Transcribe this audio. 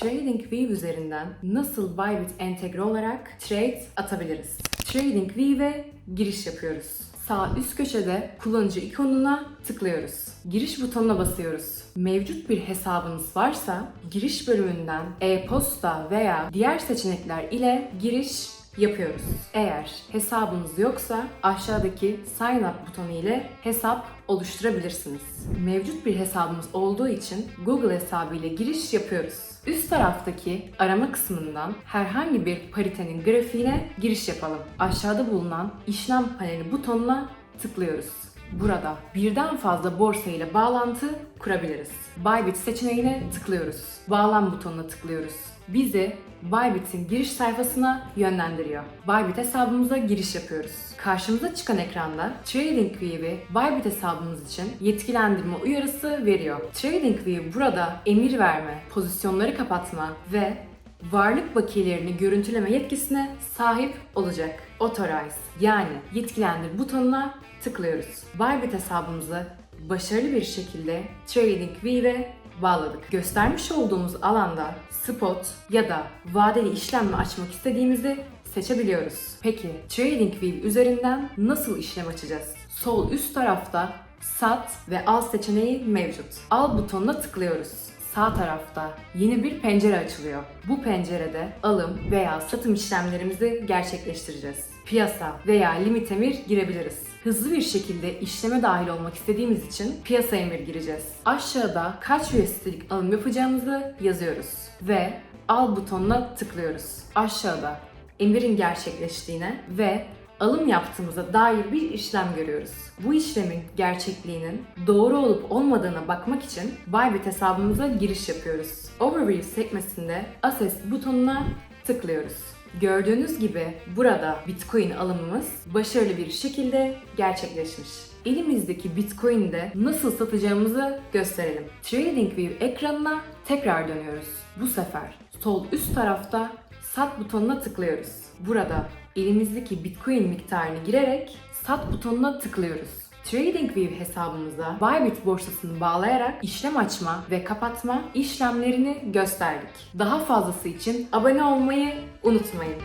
TradingView üzerinden nasıl Bybit entegre olarak trade atabiliriz? TradingView'e giriş yapıyoruz. Sağ üst köşede kullanıcı ikonuna tıklıyoruz. Giriş butonuna basıyoruz. Mevcut bir hesabınız varsa giriş bölümünden e-posta veya diğer seçenekler ile giriş yapıyoruz. Eğer hesabınız yoksa aşağıdaki sign up butonu ile hesap oluşturabilirsiniz. Mevcut bir hesabımız olduğu için Google hesabı ile giriş yapıyoruz. Üst taraftaki arama kısmından herhangi bir paritenin grafiğine giriş yapalım. Aşağıda bulunan işlem paneli butonuna tıklıyoruz. Burada birden fazla borsa ile bağlantı kurabiliriz. Bybit seçeneğine tıklıyoruz. Bağlan butonuna tıklıyoruz. Bizi Bybit'in giriş sayfasına yönlendiriyor. Bybit hesabımıza giriş yapıyoruz. Karşımıza çıkan ekranda TradingView'i Bybit hesabımız için yetkilendirme uyarısı veriyor. TradingView burada emir verme, pozisyonları kapatma ve varlık bakiyelerini görüntüleme yetkisine sahip olacak. Authorize yani yetkilendir butonuna tıklıyoruz. Bybit hesabımızı başarılı bir şekilde TradingView'e bağladık. Göstermiş olduğumuz alanda spot ya da vadeli işlem mi açmak istediğimizi seçebiliyoruz. Peki TradingView üzerinden nasıl işlem açacağız? Sol üst tarafta sat ve al seçeneği mevcut. Al butonuna tıklıyoruz. Sağ tarafta yeni bir pencere açılıyor. Bu pencerede alım veya satım işlemlerimizi gerçekleştireceğiz. Piyasa veya limit emir girebiliriz. Hızlı bir şekilde işleme dahil olmak istediğimiz için piyasa emir gireceğiz. Aşağıda kaç USD'lik alım yapacağımızı yazıyoruz ve al butonuna tıklıyoruz. Aşağıda emirin gerçekleştiğine ve alım yaptığımıza dair bir işlem görüyoruz. Bu işlemin gerçekliğinin doğru olup olmadığına bakmak için Bybit hesabımıza giriş yapıyoruz. Overview sekmesinde Assess butonuna tıklıyoruz. Gördüğünüz gibi burada Bitcoin alımımız başarılı bir şekilde gerçekleşmiş. Elimizdeki Bitcoin'i de nasıl satacağımızı gösterelim. TradingView ekranına tekrar dönüyoruz. Bu sefer sol üst tarafta Sat butonuna tıklıyoruz. Burada elimizdeki Bitcoin miktarını girerek Sat butonuna tıklıyoruz. TradingView hesabımıza Bybit borsasını bağlayarak işlem açma ve kapatma işlemlerini gösterdik. Daha fazlası için abone olmayı unutmayın.